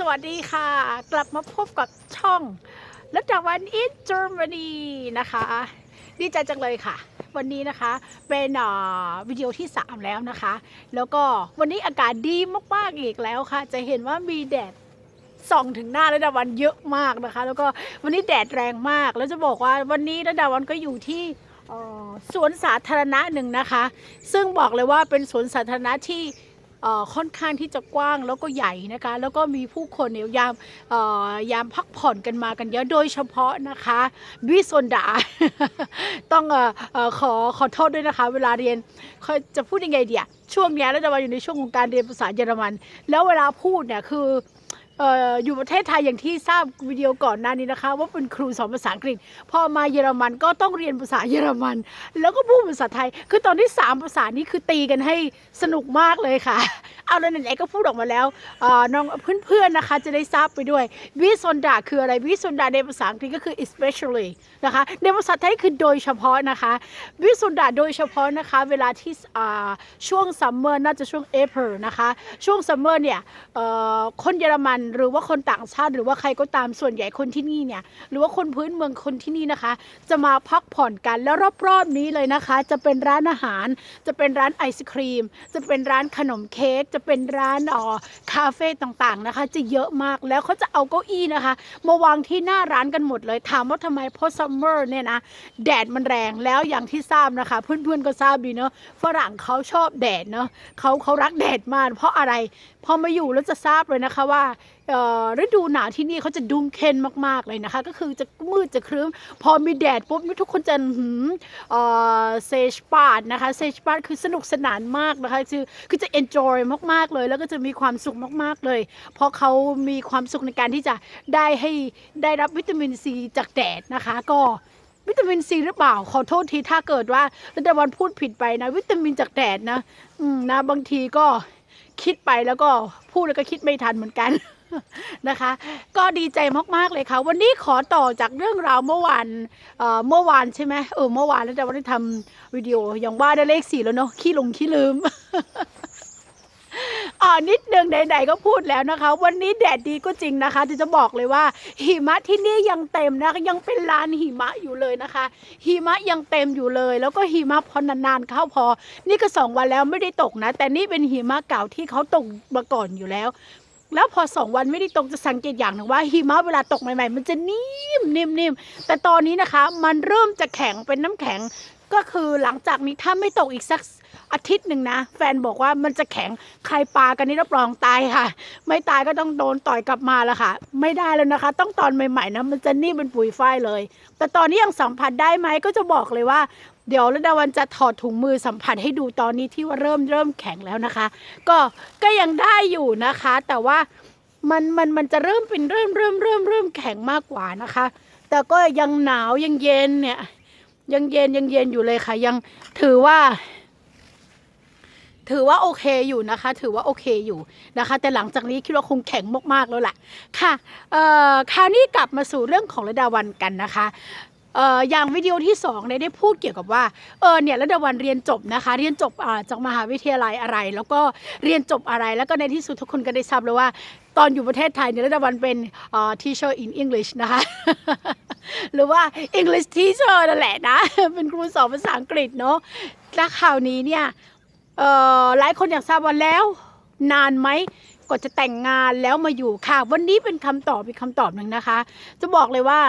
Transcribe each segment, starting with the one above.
สวัสดีค่ะ กลับมาพบกับช่องรัตวันอินเจอร์มนีนะคะ ดีใจจังเลยค่ะ วันนี้นะคะเป็นอ่าวิดีโอที่ 3 แล้วนะคะ แล้วก็วันนี้อากาศดีมากๆอีกแล้วค่ะ จะเห็นว่ามีแดดส่องถึงหน้าระดาวันเยอะมากนะคะ แล้วก็วันนี้แดดแรงมาก แล้วจะบอกว่าวันนี้ระดาวันก็อยู่ที่สวนสาธารณะหนึ่งนะคะ ซึ่งบอกเลยว่าเป็นสวนสาธารณะที่ ค่อนข้างที่จะกว้างแล้วก็ใหญ่นะคะ แล้วก็มีผู้คนเนี่ยยามยามพักผ่อนกันมากันเยอะโดยเฉพาะนะคะวิสนดา ต้องออขอขอโทษด้วยนะคะ เวลาเรียนจะพูดยังไงเดียช่วงนี้เราจะมาอยู่ในช่วงของการเรียนภาษาเยอรมัน แล้วเวลาพูดเนี่ยคือ อยู่ประเทศไทยอย่างที่ทราบวิดีโอก่อนหน้านี้นะคะ ว่าเป็นครูสอนภาษาอังกฤษ พอมาเยอรมันก็ต้องเรียนภาษาเยอรมัน แล้วก็พูดภาษาไทย คือตอนที่สามภาษานี้คือตีกันให้สนุกมากเลยค่ะ เอาแล้วไหนๆก็พูดออกมาแล้วน้องเพื่อนๆนะคะจะได้ทราบไปด้วยวิสนดาคืออะไรวิสนดาในภาษาอังกฤษก็คือ especially นะคะในภาษาไทยคือโดยเฉพาะนะคะวิสนดาโดยเฉพาะนะคะเวลาที่ช่วงซัมเมอร์น่าจะช่วง April นะคะช่วงซัมเมอร์เนี่ยคนเยอรมันหรือว่าคนต่างชาติหรือว่าใครก็ตามส่วนใหญ่คนที่นี่เนี่ยหรือว่าคนพื้นเมืองคนที่นี่นะคะ จะมาพักผ่อนกันแล้วรอบๆนี้เลยนะคะ จะเป็นร้านอาหาร จะเป็นร้านไอศครีม จะเป็นร้านขนมเค้กจะเป็นร้านอ๋อคาเฟ่ต่างๆนะคะ จะเยอะมากแล้วเขาจะเอาเก้าอี้นะคะ มาวางที่หน้าร้านกันหมดเลยถามว่าทำไมเพราะซัมเมอร์เนี่ยนะแดดมันแรงแล้วอย่างที่ทราบนะคะ เพื่อนๆก็ทราบดีเนาะฝรั่งเขาชอบแดดเนาะเขาเขารักแดดมากเพราะอะไร พอมาอยู่แล้วจะทราบเลยนะคะว่าฤดูหนาวที่นี่เขาจะดุมเคนมากๆเลยนะคะ ก็คือจะมืดจะครึ้ม พอมีแดดปุ๊บทุกคนจะหืมเซชปาดนะคะเซชปาดคือสนุกสนานมากนะคะคือคือจะ enjoy มากๆเลย แล้วก็จะมีความสุขมากๆเลย เพราะเขามีความสุขในการที่จะได้ให้ได้รับวิตามินซีจากแดดนะคะก็วิตามินซีหรือเปล่า ขอโทษทีถ้าเกิดว่ารัตวันพูดผิดไปนะ วิตามินจากแดดนะ อืมนะบางทีก็ คิดไปแล้วก็พูดแล้วก็คิดไม่ทันเหมือนกันนะคะ ก็ดีใจมากๆเลยค่ะ วันนี้ขอต่อจากเรื่องราวเมื่อวานเมื่อวานใช่ไหมเออเมื่อวานแล้วแต่วันที่ทำวิดีโออย่างว่าได้เลขสี่แล้วเนาะขี้หลงขี้ลืม อ่านิดนึงไหนๆก็พูดแล้วนะคะ วันนี้แดดดีก็จริงนะคะที่จะบอกเลยว่า หิมะที่นี่ยังเต็มนะคะยังเป็นลานหิมะอยู่เลยนะคะ หิมะยังเต็มอยู่เลย แล้วก็หิมะพอนานๆเข้าพอ นี่ก็สองวันแล้วไม่ได้ตกนะ แต่นี่เป็นหิมะเก่าที่เขาตกมาก่อนอยู่แล้วแล้วพอสองวันไม่ได้ตกจะสังเกตอย่างหนึ่งว่าหิมะเวลาตกใหม่ๆ มันจะนิ่มนิ่มนิ่มแต่ตอนนี้นะคะ มันเริ่มจะแข็งเป็นน้ำแข็งก็คือหลังจากนี้ถ้าไม่ตกอีกสัก อาทิตย์หนึ่งนะ แฟนบอกว่ามันจะแข็งใครปากันนี่รับรองตายค่ะ ไม่ตายก็ต้องโดนต่อยกลับมาแล้วค่ะ ไม่ได้แล้วนะคะ ต้องตอนใหม่ๆนะมันจะนิ่มเป็นปุ๋ยฝ้ายเลย แต่ตอนนี้ยังสัมผัสได้ไหมก็จะบอกเลยว่าเดี๋ยวระดาวันจะถอดถุงมือสัมผัสให้ดูตอนนี้ที่ว่าเริ่มเริ่มแข็งแล้วนะคะ ก็ก็ยังได้อยู่นะคะ แต่ว่ามันมันมันจะเริ่มเป็นเริ่มเริ่มเริ่มเริ่มแข็งมากกว่านะคะ แต่ก็ยังหนาวยังเย็นเนี่ยยังเย็นยังเย็นอยู่เลยค่ะ ยังถือว่า ถือว่าโอเคอยู่นะคะ ถือว่าโอเคอยู่นะคะ แต่หลังจากนี้คิดว่าคงแข็งมากๆแล้วแหละค่ะคราวนี้กลับมาสู่เรื่องของระดาวันกันนะคะอย่างวิดีโอที่สองเนี่ยได้พูดเกี่ยวกับว่าเออเนี่ยระดาวันเรียนจบนะคะ เรียนจบจากมหาวิทยาลัยอะไร แล้วก็เรียนจบอะไร แล้วก็ในที่สุดทุกคนก็ได้ทราบแล้วว่า ตอนอยู่ประเทศไทยเนี่ยระดาวันเป็นเอ่อ teacher in English นะคะ หรือว่า English teacher นั่นแหละนะ เป็นครูสอนภาษาอังกฤษเนาะและข่าวนี้เนี่ย เอ่อหลายคนอยากทราบว่าแล้ว นานไหมกว่าจะแต่งงานแล้วมาอยู่ค่ะ วันนี้เป็นคำตอบเป็นคำตอบหนึ่งนะคะ จะบอกเลยว่า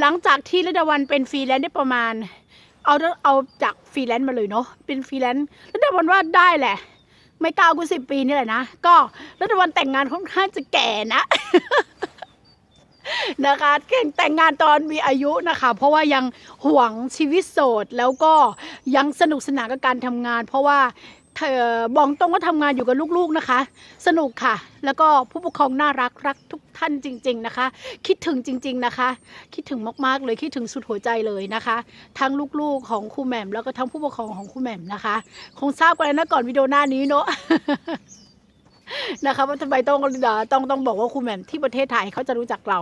หลังจากที่ระดาวันเป็นฟรีแลนซ์ได้ประมาณ เอาเอาจากฟรีแลนซ์มาเลยเนาะเป็นฟรีแลนซ์ระดาวันว่าได้แหละ ไม่เก้าก็สิบปีนี่แหละนะก็ระดาวันแต่งงานค่อนข้างจะแก่นะนะคะก่งแต่งงานตอนมีอายุนะคะ เพราะว่ายังห่วงชีวิตโสดแล้วก็ยังสนุกสนานกับการทำงาน เพราะว่า บอกตรงว่าทำงานอยู่กับลูกๆนะคะ สนุกค่ะ แล้วก็ผู้ปกครองน่ารักรักทุกท่านจริง ๆนะคะ คิดถึงจริง ๆนะคะ คิดถึงมากๆเลยคิดถึงสุดหัวใจเลยนะคะ ทั้งลูกๆของครูแหม่มแล้วก็ทั้งผู้ปกครองของครูแหม่มนะคะ คงทราบกันแล้วนะก่อนวิดีโอหน้านี้เนาะนะคะว่าทำไมต้องต้องต้องบอกว่าครูแหม่มที่ประเทศไทยเขาจะรู้จักเรา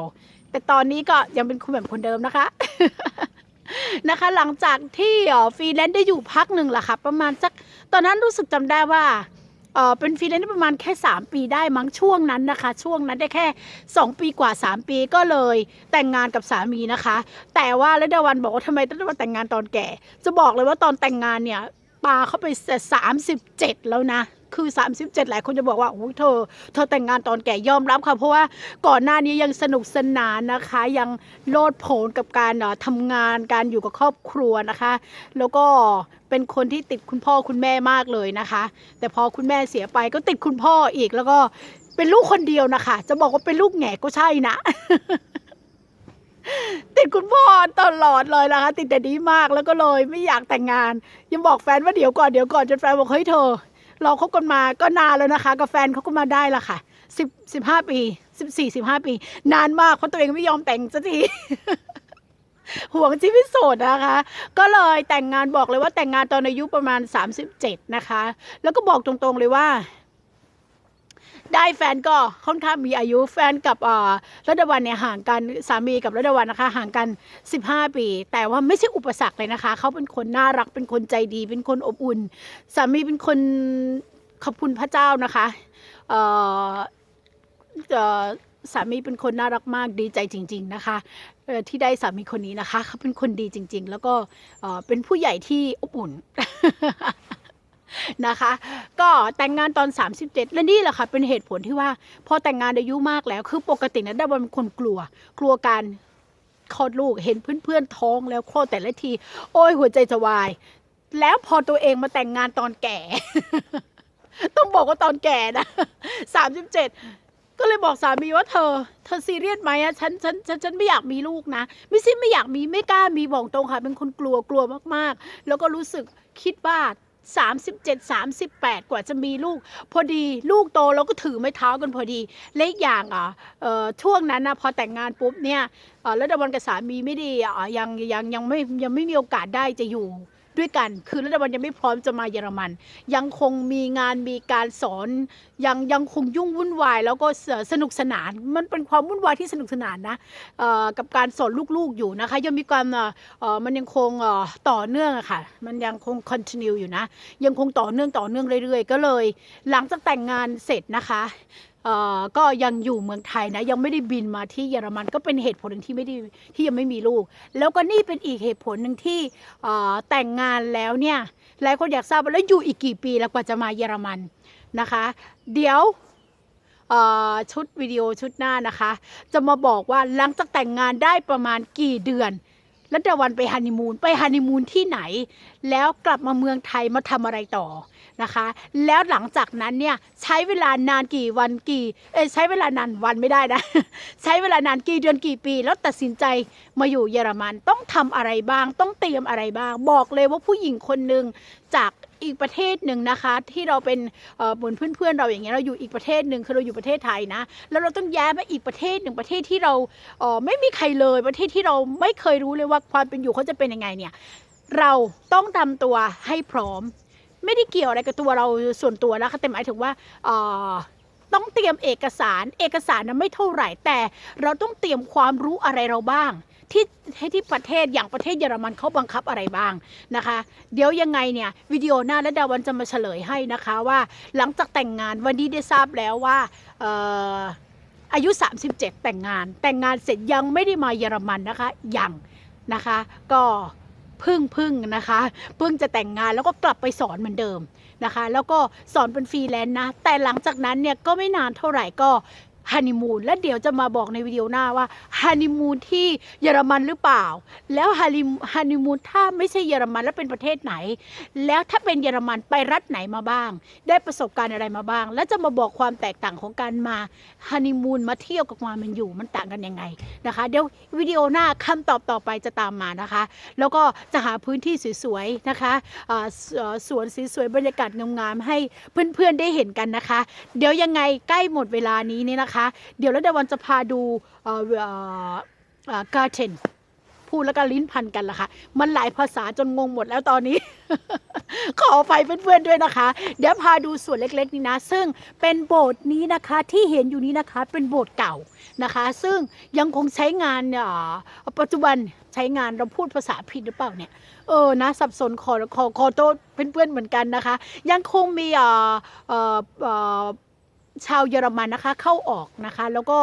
แต่ตอนนี้ก็ยังเป็นครูแหม่มคนเดิมนะคะนะคะ หลังจากที่ฟรีแลนซ์ได้อยู่พักหนึ่งล่ะค่ะ ประมาณสัก ตอนนั้นรู้สึกจำได้ว่าเออเป็นฟรีแลนซ์ประมาณแค่ 3 ปีได้มั้งช่วงนั้นนะคะ ช่วงนั้นได้แค่ 2 ปีกว่า 3 ปีก็เลยแต่งงานกับสามีนะคะ แต่ว่าระดาวันบอกว่าทำไมต้องมาแต่งงานตอนแก่ จะบอกเลยว่าตอนแต่งงานเนี่ยปาเข้าไปสามสิบเจ็ดแล้วนะ คือ 37 หลายคนจะบอกว่าโอ้ยเธอ เธอแต่งงานตอนแก่ยอมรับค่ะ เพราะว่าก่อนหน้านี้ยังสนุกสนานนะคะ ยังโลดโผนกับการเอ่อทำงานการอยู่กับครอบครัวนะคะ แล้วก็เป็นคนที่ติดคุณพ่อคุณแม่มากเลยนะคะ แต่พอคุณแม่เสียไปก็ติดคุณพ่ออีกแล้วก็เป็นลูกคนเดียวนะคะ จะบอกว่าเป็นลูกแง่ก็ใช่นะติดคุณพ่อตลอดเลยนะคะ ติดแต่นี้มากแล้วก็เลยไม่อยากแต่งงาน ยังบอกแฟนว่าเดี๋ยวก่อนเดี๋ยวก่อนจนแฟนบอกเฮ้ยเธอ เราคบกันมาก็นานแล้วนะคะกับแฟนเขาก็มาได้ละค่ะสิบสิบห้าปีสิบสี่สิบห้าปี นานมากเพราะตัวเองไม่ยอมแต่งสักทีห่วงชีวิตโสดนะคะ ก็เลยแต่งงานบอกเลยว่าแต่งงานตอนอายุประมาณ 37 นะคะ แล้วก็บอกตรงๆเลยว่า ได้แฟนก็ค่อนข้างมีอายุแฟนกับอ่อรัตวันเนี่ยห่างกันสามีกับรัตวันนะคะ ห่างกัน 15 ปี แต่ว่าไม่ใช่อุปสรรคเลยนะคะ เขาเป็นคนน่ารักเป็นคนใจดี เป็นคนอบอุ่น สามีเป็นคนขอบคุณพระเจ้านะคะเอ่อเออสามีเป็นคนน่ารักมากดีใจจริง ๆนะคะที่ได้สามีคนนี้นะคะเขาเป็นคนดีจริง ๆ แล้วก็เอ่อเป็นผู้ใหญ่ที่อบอุ่น นะคะ ก็แต่งงานตอน 37 และนี่แหละค่ะ เป็นเหตุผลที่ว่า พอแต่งงานอายุมากแล้ว คือปกตินะด้วันเป็นคนกลัว กลัวการคลอดลูกเห็นเพื่อนๆท้องแล้วคลอดแต่ละที โอ้ยหัวใจจะวาย แล้วพอตัวเองมาแต่งงานตอนแก่ ต้องบอกว่าตอนแก่นะ37ก็เลยบอกสามีว่าเธอ เธอซีเรียสไหมอะฉันฉันฉันฉันไม่อยากมีลูกนะ ไม่ใช่ไม่อยากมีไม่กล้ามีบอกตรงค่ะ เป็นคนกลัวกลัวมากๆ แล้วก็รู้สึกคิดว่า 37 38 กว่าจะมีลูก พอดีลูกโตเราก็ถือไม้เท้ากันพอดีเล็กอย่างอะช่วงนั้นนะพอแต่งงานปุ๊บเนี่ยแล้วดวันกับสามีไม่ดีอะยังยังยังไม่ยังไม่มีโอกาสได้จะอยู่ ด้วยกัน คือแล้วดาวันยังไม่พร้อมจะมาเยอรมัน ยังคงมีงานมีการสอน ยังยังคงยุ่งวุ่นวาย แล้วก็สสนุกสนาน มันเป็นความวุ่นวายที่สนุกสนานนะกับการสอนลูกๆอยู่นะคะ ยังมีความมันยังคงต่อเนื่องอะค่ะ มันยังคง continue อยู่นะ ยังคงต่อเนื่องต่อเนื่องเรื่อยๆ ก็เลย หลังจากแต่งงานเสร็จนะคะ ก็ยังอยู่เมืองไทยนะยังไม่ได้บินมาที่เยอรมันก็เป็นเหตุผลหนึ่งที่ไม่ได้ที่ยังไม่มีลูก แล้วก็นี่เป็นอีกเหตุผลหนึ่งที่แต่งงานแล้วเนี่ยหลายคนอยากทราบว่าแล้วอยู่อีกกี่ปีแล้วกว่าจะมาเยอรมันนะคะ เดี๋ยวชุดวิดีโอชุดหน้านะคะ จะมาบอกว่าหลังจากแต่งงานได้ประมาณกี่เดือน แล้วดาวันไปฮันนีมูนไปฮันนีมูนที่ไหน แล้วกลับมาเมืองไทยมาทำอะไรต่อนะคะ แล้วหลังจากนั้นเนี่ยใช้เวลานานกี่วันกี่เอ้ใช้เวลานานวันไม่ได้นะ ใช้เวลานานกี่เดือนกี่ปี แล้วตัดสินใจมาอยู่เยอรมันต้องทำอะไรบ้าง ต้องเตรียมอะไรบ้าง บอกเลยว่าผู้หญิงคนหนึ่งจาก อีกประเทศหนึ่งนะคะ ที่เราเป็นเหมือนเพื่อนๆเราอย่างเงี้ยเราอยู่อีกประเทศหนึ่งคือเราอยู่ประเทศไทยนะ แล้วเราต้องย้ายมาอีกประเทศหนึ่งประเทศที่เราเไม่มีใครเลยประเทศที่เราไม่เคยรู้เลยว่าความเป็นอยู่เขาจะเป็นยังไงเนี่ยเราต้องทำตัวให้พร้อม ไม่ได้เกี่ยวอะไรกับตัวเราส่วนตัวนะคะแต่หมายถึงว่าต้องเตรียมเอกสาร เอกสารนั้นไม่เท่าไหร่ แต่เราต้องเตรียมความรู้อะไรเราบ้าง ที่ให้ที่ประเทศอย่างประเทศเยอรมันเขาบังคับอะไรบ้างนะคะ เดี๋ยวยังไงเนี่ยวิดีโอหน้าและดาวันจะมาเฉลยให้นะคะว่าหลังจากแต่งงานวันนี้ได้ทราบแล้วว่าอายุ 37 แต่งงาน แต่งงานเสร็จยังไม่ได้มาเยอรมันนะคะยังนะคะ ก็พึ่งพึ่งนะคะพิ่งจะแต่งงานแล้วก็กลับไปสอนเหมือนเดิมนะคะ แล้วก็สอนเป็นฟรีแลนซ์นะ แต่หลังจากนั้นเนี่ยก็ไม่นานเท่าไหร่ก็ ฮันนีมูนและเดี๋ยวจะมาบอกในวิดีโอหน้าว่าฮันนีมูนที่เยอรมันหรือเปล่า แล้วฮันนีมูนถ้าไม่ใช่เยอรมันแล้วเป็นประเทศไหน แล้วถ้าเป็นเยอรมันไปรัฐไหนมาบ้าง ได้ประสบการณ์อะไรมาบ้าง แล้วจะมาบอกความแตกต่างของการมาฮันนีมูนมาเที่ยวกับความมันอยู่มันต่างกันยังไงนะคะ เดี๋ยววิดีโอหน้าคำตอบต่อไปจะตามมานะคะ แล้วก็จะหาพื้นที่สวยๆนะคะสเอ่อสวนสวยๆบรรยากาศงามๆให้เพื่อนๆได้เห็นกันนะคะ เดี๋ยวยังไงใกล้หมดเวลานี้นี่นะคะเดี๋ยวแล้วเดวันจะพาดูการ์เทนพูดแล้วก็ลิ้นพันกันล่ะค่ะ มันหลายภาษาจนงงหมดแล้วตอนนี้ ขอไปเพื่อนๆด้วยนะคะ เดี๋ยวพาดูส่วนเล็กๆ นี้นะ ซึ่งเป็นโบสถ์นี้นะคะที่เห็นอยู่นี้นะคะ เป็นโบสถ์เก่านะคะ ซึ่งยังคงใช้งานเอ่อปัจจุบันใช้งานเราพูดภาษาผิดหรือเปล่าเนี่ย เออ นะ สับสนขอขอขอโทษเพื่อนๆเหมือนกันนะคะ ยังคงมีอ่อเอ่อเอ่อ ชาวเยอรมันนะคะเข้าออกนะคะแล้วก็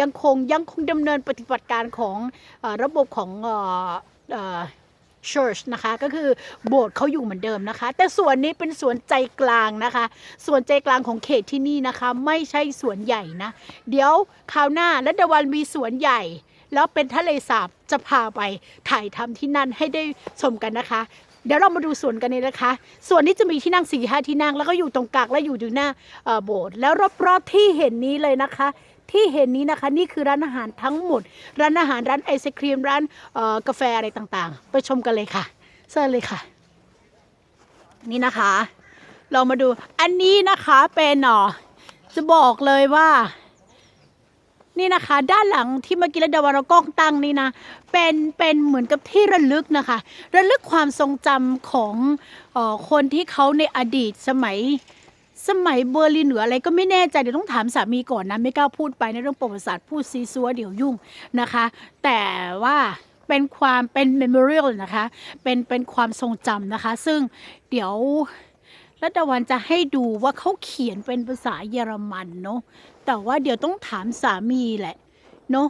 ยังคงยังคงดำเนินปฏิบัติการของอระบบของเอ่อ church นะคะก็คือโบสถ์เขาอยู่เหมือนเดิมนะคะ แต่ส่วนนี้เป็นสวนใจกลางนะคะส่วนใจกลางของเขตที่นี่นะคะ ไม่ใช่สวนใหญ่นะ เดี๋ยวคราวหน้าและดวันมีสวนใหญ่ แล้วเป็นทะเลสาบจะพาไปถ่ายทำที่นั่นให้ได้ชมกันนะคะ เดี๋ยวเรามาดูสวนกันเลยนะคะ ส่วนนี้จะมีที่นั่งสี่ห้าที่นั่ง แล้วก็อยู่ตรงกลางและอยู่อยู่หน้าโบสถ์แล้วรอบๆที่เห็นนี้เลยนะคะ ที่เห็นนี้นะคะนี่คือร้านอาหารทั้งหมด ร้านอาหารร้านไอศครีมร้านกาแฟอะไรต่างๆ ไปชมกันเลยค่ะเชิญเลยค่ะ นี่นะคะ เรามาดูอันนี้นะคะเป็นเอ่อจะบอกเลยว่า นี่นะคะ ด้านหลังที่เมื่อกี้ราเดาวรากล้องตั้งนี่นะเป็นเป็นเหมือนกับที่ระลึกนะคะ ระลึกความทรงจำของออคนที่เขาในอดีตสมัยสมัยเบอร์ลินหรืออะไรก็ไม่แน่ใจเดี๋ยวต้องถามสามีก่อนนะไม่กล้าพูดไปในเรื่องประวัติศาสตร์พูดซีซัวเดี๋ยวยุ่งนะคะ แต่ว่าเป็นความเป็น memorial นะคะ เป็นเป็นความทรงจำนะคะ ซึ่งเดี๋ยว รัตวันจะให้ดูว่าเขาเขียนเป็นภาษาเยอรมันเนาะแต่ว่าเดี๋ยวต้องถามสามีแหละเนาะ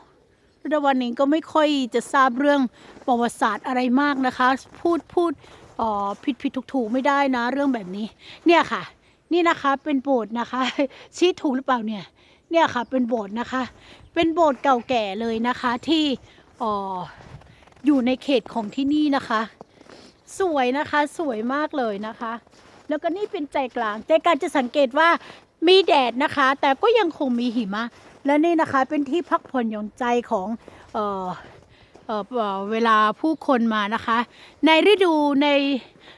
รัตวันเองก็ไม่ค่อยจะทราบเรื่องประวัติศาสตร์อะไรมากนะคะ พูดพูดออผิดผิดถูกถูกไม่ได้นะ เรื่องแบบนี้ เนี่ยค่ะ นี่นะคะเป็นโบสถ์นะคะ ชี้ถูกหรือเปล่าเนี่ยเนี่ยค่ะเป็นโบสถ์นะคะ เป็นโบสถ์เก่าแก่เลยนะคะที่เอ่ออยู่ในเขตของที่นี่นะคะ สวยนะคะสวยมากเลยนะคะ แล้วก็นี่เป็นใจกลาง ใจกลางจะสังเกตว่ามีแดดนะคะ แต่ก็ยังคงมีหิมะ และนี่นะคะเป็นที่พักผ่อนหย่อนใจของเออเออเเวลาผู้คนมานะคะ ในฤดูใน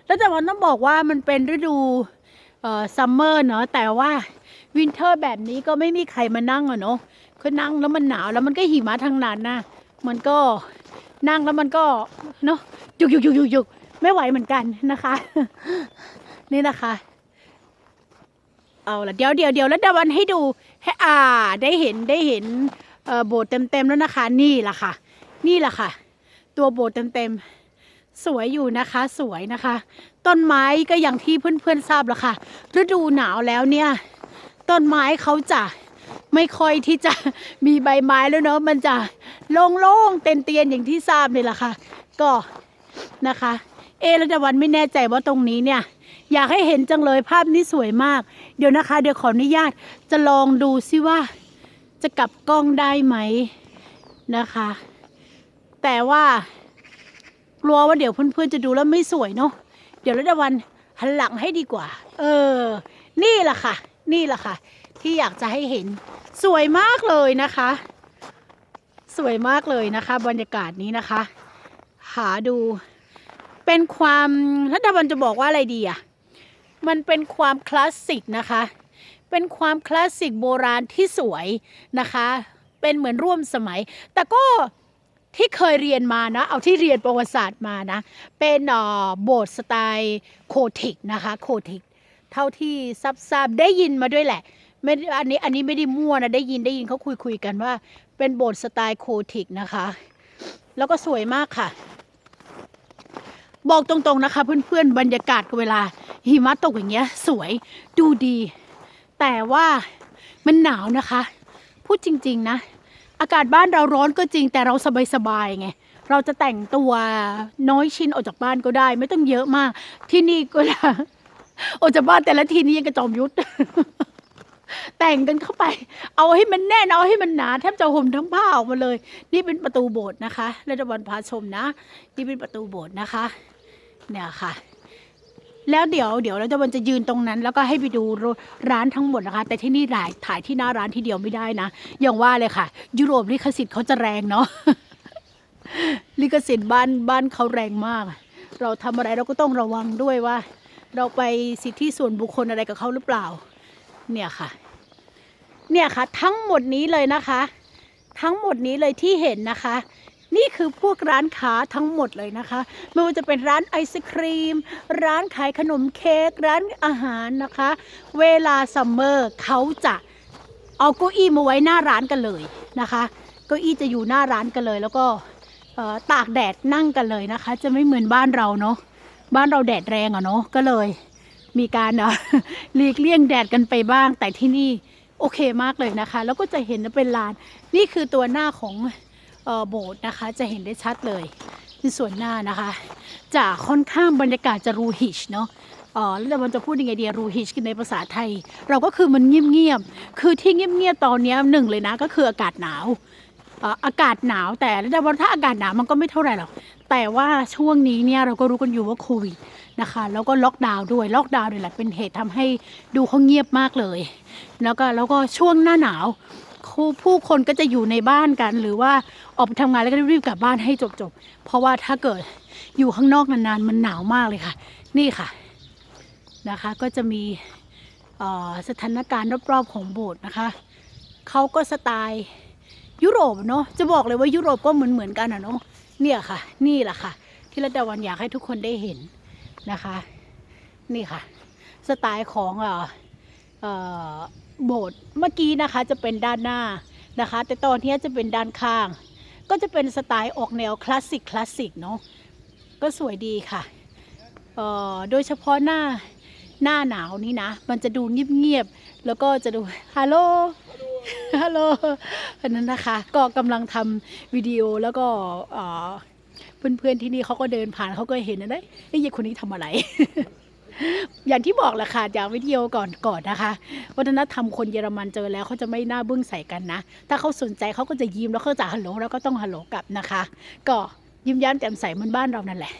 แล้วแต่วันต้องบอกว่ามันเป็นฤดูซัมเมอร์เนาะแต่ว่าวินเทอร์แบบนี้ก็ไม่มีใครมานั่งอะเนาะคือนั่งแล้วมันหนาวแล้วมันก็หิมะทั้งนั้นนะมันก็นั่งแล้วมันก็เนาะยุกยุกยุกยุกยุกไม่ไหวเหมือนกันนะคะ นี่นะคะ เอาละเดี๋ยวเดี๋ยวเดี๋ยวแล้วเดยววันให้ดูให้อ่าได้เห็นได้เห็นโบสถ์เต็มๆแล้วนะคะ นี่แหละค่ะ นี่แหละค่ะ ตัวโบสถ์เต็มๆสวยอยู่นะคะ สวยนะคะ ต้นไม้ก็อย่างที่เพื่อนๆทราบแล้วค่ะ ฤดูหนาวแล้วเนี่ย ต้นไม้เขาจะไม่ค่อยที่จะมีใบไม้แล้วเนอะมันจะโล่งๆเตียนๆอย่างที่ทราบนี่แหละค่ะ ก็นะคะ เอะแล้วแต่วันไม่แน่ใจว่าตรงนี้เนี่ย อยากให้เห็นจังเลยภาพนี้สวยมาก เดี๋ยวนะคะ เดี๋ยวขออนุญาตจะลองดูซิว่า จะกลับกล้องได้ไหมนะคะ แต่ว่ากลัวว่าเดี๋ยวเพื่อนๆจะดูแล้วไม่สวยเนาะเดี๋ยวรัตวันหันหลังให้ดีกว่า เออ นี่แหละค่ะ นี่แหละค่ะ ที่อยากจะให้เห็นสวยมากเลยนะคะ สวยมากเลยนะคะ บรรยากาศนี้นะคะ หาดูเป็นความรัตวันจะบอกว่าอะไรดีอะ มันเป็นความคลาสสิกนะคะ เป็นความคลาสสิกโบราณที่สวยนะคะ เป็นเหมือนร่วมสมัย แต่ก็ที่เคยเรียนมานะ เอาที่เรียนประวัติศาสตร์มานะ เป็นออโบสถ์สไตล์โคทิกนะคะ โคทิก เท่าที่ซับซับได้ยินมาด้วยแหละไม่อันนี้อันนี้ไม่ได้มั่วนะ ได้ยินได้ยินเขาคุยคุยกันว่า เป็นโบสถ์สไตล์โคทิกนะคะ แล้วก็สวยมากค่ะ บอกตรงๆนะคะ เพื่อนๆบรรยากาศเวลา หิมะตกอย่างเงี้ย สวยดูดี แต่ว่ามันหนาวนะคะ พูดจริง ๆ นะ อากาศบ้านเราร้อนก็จริง แต่เราสบายๆไงเราจะแต่งตัวน้อยชิ้นออกจากบ้านก็ได้ ไม่ต้องเยอะมาก ที่นี่ก็ได้ออกจากบ้านแต่ละทีนี้ยังกระจอมยุทธแต่งกันเข้าไป เอาให้มันแน่นเอาให้มันหนาแทบจะห่มทั้งผ้าออกมาเลย นี่เป็นประตูโบสถ์นะคะและตะวันพาชมนะ นี่เป็นประตูโบสถ์นะคะ เนี่ยค่ะ แล้วเดี๋ยวเดี๋ยวเราจะวันจะยืนตรงนั้น แล้วก็ให้ไปดูร้านทั้งหมดนะคะ แต่ที่นี่ถ่ายถ่ายที่หน้าร้านทีเดียวไม่ได้นะอย่างว่าเลยค่ะ ยุโรปลิขสิทธิ์เขาจะแรงเนาะลิขสิทธิ์บ้านบ้านเขาแรงมาก เราทำอะไรเราก็ต้องระวังด้วยว่า เราไปสิทธิส่วนบุคคลอะไรกับเขาหรือเปล่า เนี่ยค่ะ เนี่ยค่ะ ทั้งหมดนี้เลยนะคะ ทั้งหมดนี้เลยที่เห็นนะคะ นี่คือพวกร้านค้าทั้งหมดเลยนะคะ ไม่ว่าจะเป็นร้านไอศครีม ร้านขายขนมเค้กร้านอาหารนะคะ เวลาซัมเมอร์เขาจะเอาเก้าอี้มาไว้หน้าร้านกันเลยนะคะเก้าอี้จะอยู่หน้าร้านกันเลย แล้วก็ตากแดดนั่งกันเลยนะคะ จะไม่เหมือนบ้านเราเนาะบ้านเราแดดแรงอะเนาะก็เลยมีการหลีกเลี่ยงแดดกันไปบ้าง แต่ที่นี่โอเคมากเลยนะคะ แล้วก็จะเห็นเป็นลาน นี่คือตัวหน้าของ โบสถ์นะคะ จะเห็นได้ชัดเลยในส่วนหน้านะคะจะค่อนข้างบรรยากาศจะรูฮิชเนาะเออแล้วมันจะพูดยังไงดีรูฮิชกันในภาษาไทย เราก็คือมันเงียบๆคือที่เงียบๆตอนนี้หนึ่งเลยนะก็คืออากาศหนาวอากาศหนาวแต่แล้วถ้าอากาศหนาวมันก็ไม่เท่าไหร่หรอกแต่ว่าช่วงนี้เนี่ยเราก็รู้กันอยู่ว่าโควิดนะคะแล้วก็ล็อกดาวน์ด้วยล็อกดาวน์นี่แหละเป็นเหตุทำให้ดูเขาเงียบมากเลย แล้วก็แล้วก็ช่วงหน้าหนาว ผู้ผู้คนก็จะอยู่ในบ้านกัน หรือว่าออกไปทำงานแล้วก็รีบกลับบ้านให้จบๆ เพราะว่าถ้าเกิดอยู่ข้างนอกนานๆ มันหนาวมากเลยค่ะ นี่ค่ะนะคะก็จะมีสถานการณ์รอบๆของโบสถ์นะคะเขาก็สไตล์ยุโรปเนาะจะบอกเลยว่ายุโรปก็เหมือนเหมือนๆกันอะเนาะเนี่ยค่ะ นี่แหละค่ะ ที่รัตดาวันอยากให้ทุกคนได้เห็นนะคะ นี่ค่ะ สไตล์ของเอ่อเอ่อ โบสถ์เมื่อกี้นะคะจะเป็นด้านหน้านะคะ แต่ตอนนี้จะเป็นด้านข้าง ก็จะเป็นสไตล์ออกแนวคลาสสิกคลาสสิกเนาะก็สวยดีค่ะออโดยเฉพาะหน้าหน้าหนาวนี่นะ มันจะดูเงียบๆ แล้วก็จะดู ฮัลโหล ฮัลโหลอันนั้นนะคะ ก็กำลังทำวิดีโอแล้วก็เพื่อนๆที่นี่เขาก็เดินผ่านเขาก็เห็นนะเอ้ยยายคนนี้ทำอะไร อย่างที่บอกแหละค่ะจากวิดีโอก่อนก่อนนะคะ วัฒนธรรมคนเยอรมันเจอแล้วเขาจะไม่น่าบึ้งใส่กันนะ ถ้าเขาสนใจเขาก็จะยิ้มแล้วเขาจะฮัลโหลแล้วก็ต้องฮัลโหลกลับนะคะ ก็ยิ้มย้มแจ่มใสเหมือนบ้านเรานั่นแหละ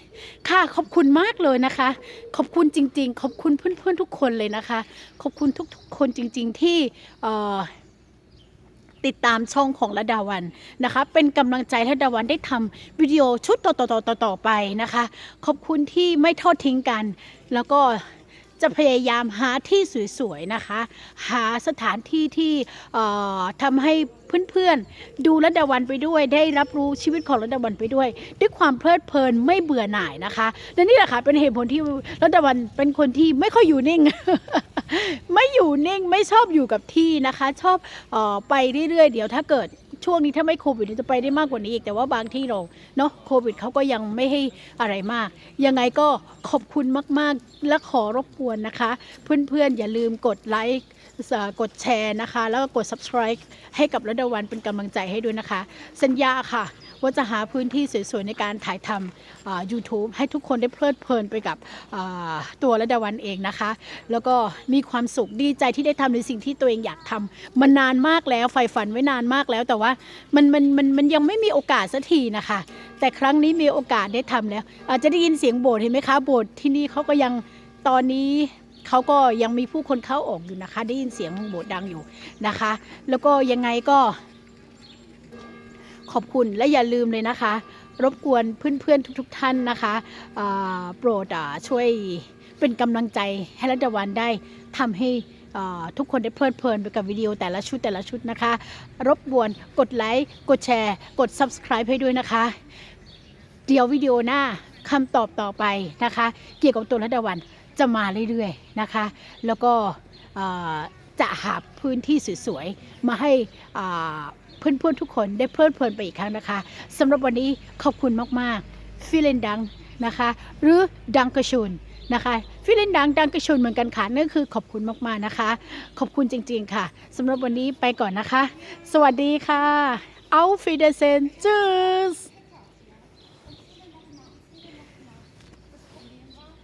ค่ะขอบคุณมากเลยนะคะ ขอบคุณจริง ๆ ขอบคุณเพื่อนๆทุกคนเลยนะคะ ขอบคุณทุกๆคนจริง ๆ ที่เออ ติดตามช่องของระดาวันนะคะ เป็นกำลังใจให้ระดาวันได้ทำวิดีโอชุดต่อๆๆต่อๆไปนะคะ ขอบคุณที่ไม่ทอดทิ้งกัน แล้วก็จะพยายามหาที่สวยๆนะคะ หาสถานที่ที่ทำให้เพื่อนๆ ดูระดาวันไปด้วย ได้รับรู้ชีวิตของระดาวันไปด้วย ด้วยความเพลิดเพลินไม่เบื่อหน่ายนะคะและนี่แหละค่ะเป็นเหตุผลที่ระดาวันเป็นคนที่ไม่ค่อยอยู่นิ่ง ไม่อยู่นิ่งไม่ชอบอยู่กับที่นะคะ ชอบออไปเรื่อยๆ เดี๋ยวถ้าเกิดช่วงนี้ถ้าไม่โควิดนี่จะไปได้มากกว่านี้อีกแต่ว่าบางที่เราเนาะโควิดเขาก็ยังไม่ให้อะไรมาก ยังไงก็ขอบคุณมากๆ และขอรบกวนนะคะ เพื่อนๆ อย่าลืมกดไลค์กดแชร์นะคะ แล้วก็กด subscribe ให้กับระดาวันเป็นกำลังใจให้ด้วยนะคะ สัญญาค่ะ ว่าจะหาพื้นที่สวยๆในการถ่ายทำอ่า YouTube ให้ทุกคนได้เพลิดเพลินไปกับตัวระดาวันเองนะคะ แล้วก็มีความสุขดีใจที่ได้ทำในสิ่งที่ตัวเองอยากทำมันนานมากแล้วใฝ่ฝันไว้นานมากแล้วแต่ว่ามันมันมันมันยังไม่มีโอกาสสักทีนะคะ แต่ครั้งนี้มีโอกาสได้ทำแล้ว อาจจะได้ยินเสียงโบสถ์เห็นไหมคะโบสถ์ที่นี่เขาก็ยังตอนนี้เขาก็ยังมีผู้คนเข้าออกอยู่นะคะ ได้ยินเสียงโบสถ์ดังอยู่นะคะ แล้วก็ยังไงก็ ขอบคุณและอย่าลืมเลยนะคะ รบกวนเพื่อนๆทุกๆท่านนะคะโปรดช่วยเป็นกำลังใจให้รัตวันได้ทำให้ทุกคนได้เพลิดเพลินไปกับวิดีโอแต่ละชุดแต่ละชุดนะคะ รบกวนกดไลค์กดแชร์ กด subscribe ให้ด้วยนะคะ เดี๋ยววิดีโอหน้าคำตอบต่อไปนะคะ เกี่ยวกับตัวรัตวันจะมาเรื่อยๆนะคะ แล้วก็จะหาพื้นที่สวยๆ มาให้อ่า เพื่อนๆทุกคนได้เพลิดเพลินไปอีกครั้งนะคะสำหรับวันนี้ขอบคุณมากๆฟิเลนดังนะคะ หรือดังกระชุนนะคะฟิลินดังดังกระชุนเหมือนกันค่ะนั่นคือขอบคุณมากๆนะคะ ขอบคุณจริงๆค่ะสำหรับวันนี้ไปก่อนนะคะ สวัสดีค่ะเอาฟิเดเซนจืส